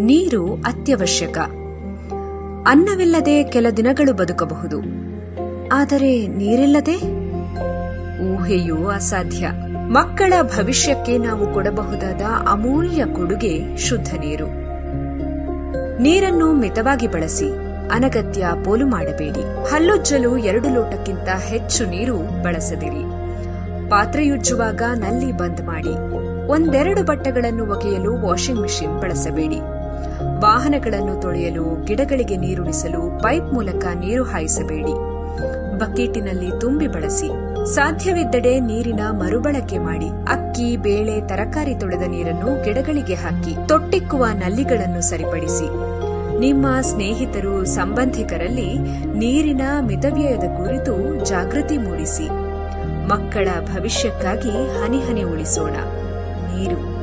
ನೀರು ಅತ್ಯವಶ್ಯಕ. ಅನ್ನವಿಲ್ಲದೆ ಕೆಲ ದಿನಗಳು ಬದುಕಬಹುದು. ಆದರೆ ನೀರಿಲ್ಲದೆ? ಊಹೆಯೂ ಅಸಾಧ್ಯ. ಮಕ್ಕಳ ಭವಿಷ್ಯಕ್ಕೆ ನಾವು ಕೊಡಬಹುದಾದ ಅಮೂಲ್ಯ ಕೊಡುಗೆ ಶುದ್ಧ ನೀರು. ನೀರನ್ನು ಮಿತವಾಗಿ ಬಳಸಿ, ಅನಗತ್ಯ ಪೋಲು ಮಾಡಬೇಡಿ. ಹಲ್ಲುಜ್ಜಲು ಎರಡು ಲೋಟಕ್ಕಿಂತ ಹೆಚ್ಚು ನೀರು ಬಳಸದಿರಿ. ಪಾತ್ರೆಯುಜ್ಜುವಾಗ ನಲ್ಲಿ ಬಂದ್ ಮಾಡಿ. ಒಂದೆರಡು ಬಟ್ಟೆಗಳನ್ನು ಒಗೆಯಲು ವಾಷಿಂಗ್ ಮೆಷಿನ್ ಬಳಸಬೇಡಿ. ವಾಹನಗಳನ್ನು ತೊಳೆಯಲು, ಗಿಡಗಳಿಗೆ ನೀರುಣಿಸಲು ಪೈಪ್ ಮೂಲಕ ನೀರು ಹಾಯಿಸಬೇಡಿ. ಬಕೀಟಿನಲ್ಲಿ ತುಂಬಿ ಬಳಸಿ. ಸಾಧ್ಯವಿದ್ದಡೆ ನೀರಿನ ಮರುಬಳಕೆ ಮಾಡಿ. ಅಕ್ಕಿ, ಬೇಳೆ, ತರಕಾರಿ ತೊಳೆದ ನೀರನ್ನು ಗಿಡಗಳಿಗೆ ಹಾಕಿ. ತೊಟ್ಟಿಕ್ಕುವ ನಲ್ಲಿಗಳನ್ನು ಸರಿಪಡಿಸಿ. ನಿಮ್ಮ ಸ್ನೇಹಿತರು, ಸಂಬಂಧಿಕರಲ್ಲಿ ನೀರಿನ ಮಿತವ್ಯಯದ ಕುರಿತು ಜಾಗೃತಿ ಮೂಡಿಸಿ. ಮಕ್ಕಳ ಭವಿಷ್ಯಕ್ಕಾಗಿ ಹನಿ ಹನಿ ಉಳಿಸೋಣ. ನೀರು.